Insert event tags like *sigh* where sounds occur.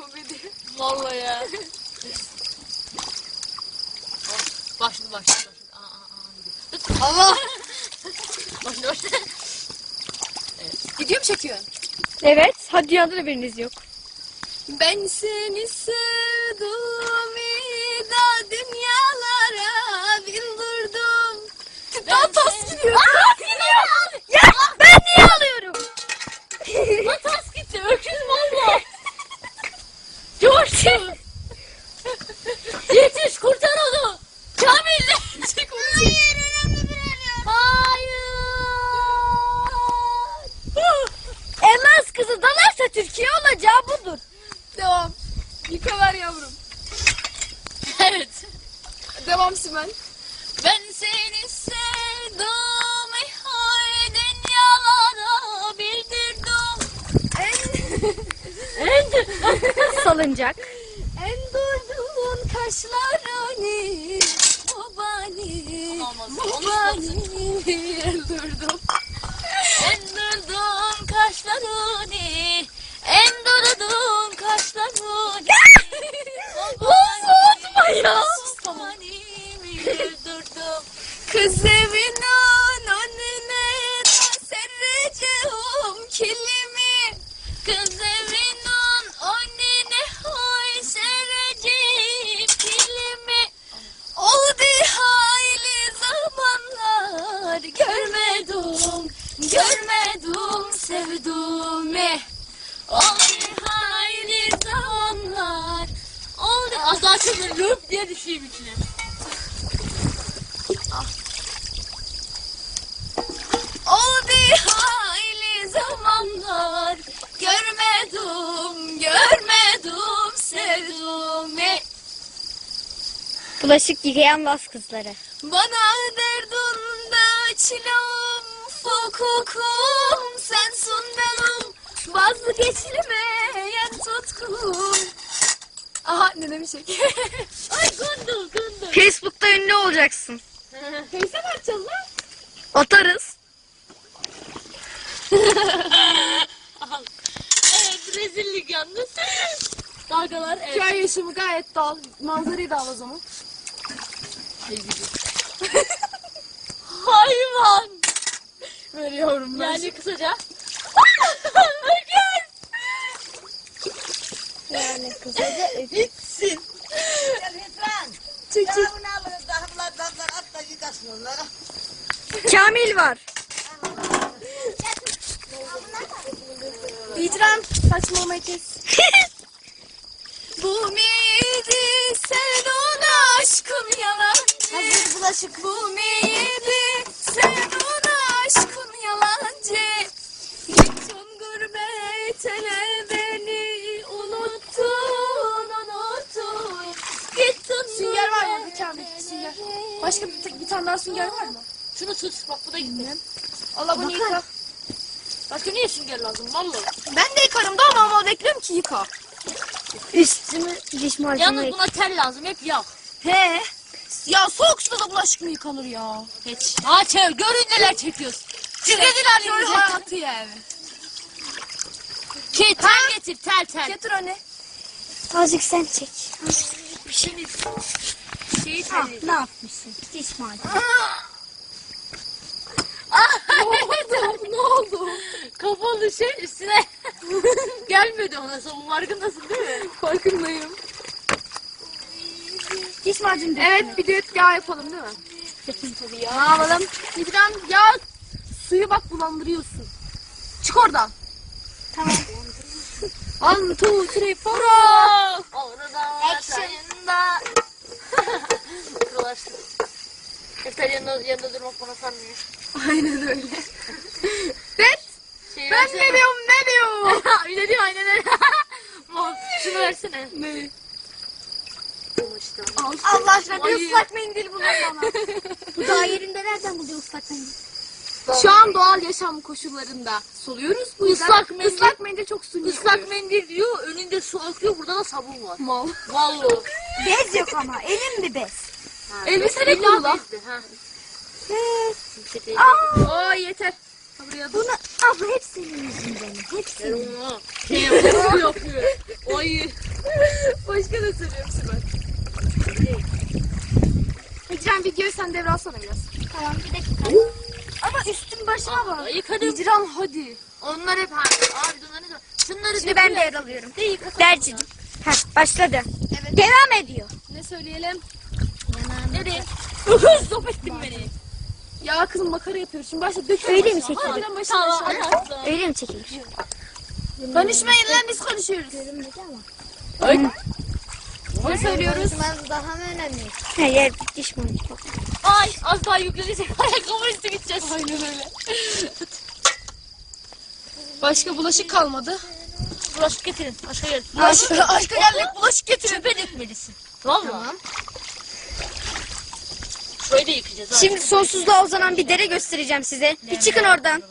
komedi. Vallahi ya. Başladı başladı başladı. Aa, aa, aa. Allah. Başladı başladı. Video mu çekiyorsun? Evet. Hadi dünyada da biriniz yok. Ben seni sevdim da dünyalara bildirdim. Daha tas gidiyor. Ya ben niye alıyorum? Atas gitti. Öküz valla. Coştu. Yetiş kurtar onu. Kamil. Hayır önemli bir Hayır. Elmas kızı dalarsa Türkiye budur. Devam. Yıka ver yavrum. Evet. Devam Simen. Ben seni sevdim. Hay dünyalara bildirdim. En... *laughs* Salıncak. En durduğun kaşlarını o bani olmaz. bani öldürdüm. En durdum kaşlarını ya. Kız evinin önüne sereceğim kilimi. Kız evinin önüne hoy sereceğim kilimi Oldu hayli zamanlar görmedim, görmedim sevduğumu. Oldu hayli zamanlar Oldu Az daha çok diye düşeyim içine Oldu hayli zamanlar görmedim, görmedim sevduğumu. Bulaşık yıkayan Laz kızları. Bana derdunda çilem hukukum sensin benim vazgeçilmeyen tutkum. Aha ne çek. *laughs* Gundul gundul Facebook'ta ünlü olacaksın. Teyze mi açacağız lan? Atarız. Evet rezillik yalnız Dalgalar evet Köy yaşamı gayet dal. Manzarayı da al o zaman. Hayvan Veriyorum ben. Yani kısaca Yani kısaca Gitsin Kamil var. İcran saçmalamayı kes. *laughs* Bu miydi sevdun aşkım yalancı? Hazır bulaşık. Bu miydi sevdun aşkım yalancı? Gittin gurbetele beni unuttun unuttun. Gittin Sünger var mı bir tane sünger? Başka bir, bir tane daha sünger var mı? Şunu tut bak bu da gitti Allah bunu yıka. Başka niye sünger lazım vallahi Ben de yıkarım da ama ama bekliyorum ki yıka. Üstümü diş macunu Yalnız buna tel lazım hep yağ He. Ya soğuk suda da bulaşık mı yıkanır ya? Hiç Ha çev görün neler çekiyoruz Çıkadın Köy halimize hayatı yani. Ki tel getir tel tel Getir anne. Azıcık sen çek. Bir şeyini Şeyi Ah, teli ne yapmışsın? Diş macunu. ne oldu? ne oldu? Kapalı şey üstüne *laughs* Gelmedi ona sen farkındasın değil mi? Farkındayım. Diş macunu dök. Evet bir düet yağ yapalım değil mi? Yapayım tabii ya. Ne yapalım? İbrahim yağ suyu bak bulandırıyorsun. Çık oradan. Tamam. *laughs* One, two, three, four. Orada Action. sayında *laughs* Kırılaştı Efter yanında, yanında durmak bana sarmıyor Aynen öyle. Ben, Şeyi ben versene. ne diyorum ne diyorum? ne diyor aynen öyle Mal, Şunu versene ne? Allah aşkına bir ıslak mendil bulun bana. *laughs* Bu daha yerinde nereden buluyor ıslak mendil? Şu an doğal yaşam koşullarında soluyoruz. Bu yüzden Islak mendil- ıslak mendil çok suni. Islak mendil diyor önünde su akıyor burada da sabun var mal. Vallahi Bez yok ama. Elim bir bez. Elbisene bezdi, ha. Peçeteyi Aa, Oo yeter. Bunu abla hep senin yüzünden. Hep senin. Şey yapıyor, yapıyor. Ay. Başka ne söylüyorum Sibel? Hicran videoyu sen devralsana biraz. Tamam bir dakika. Ama üstüm başıma bak. Yıkadım. Hicran hadi. Onlar hep harbi. Abi bunları da. Şunları Şimdi ben döküyor. devralıyorum. De yıkasana. Dercim. Heh başladı. Evet. Devam ediyor. Ne söyleyelim? Nereye? Stop ettin beni. Ya kızım makara yapıyoruz. Şimdi başla döküyorum. Öyle mi lan başla Tamam. Öyle mi çekilir? Konuşmayın lan biz konuşuyoruz. Ay. Ne söylüyoruz? daha mı önemli? Hayır diş mi? Ay az daha yüklenecek. *laughs* Ayakkabı üstü gideceğiz. Aynen öyle. Başka bulaşık kalmadı. Bulaşık getirin. Aşağı gel. Bulaşık, aşka geldik bulaşık getirin. Çöpe dökmelisin. Valla. Tamam. Da yıkayacağız. Şimdi sonsuzluğa uzanan bir dere göstereceğim size. Bir çıkın oradan.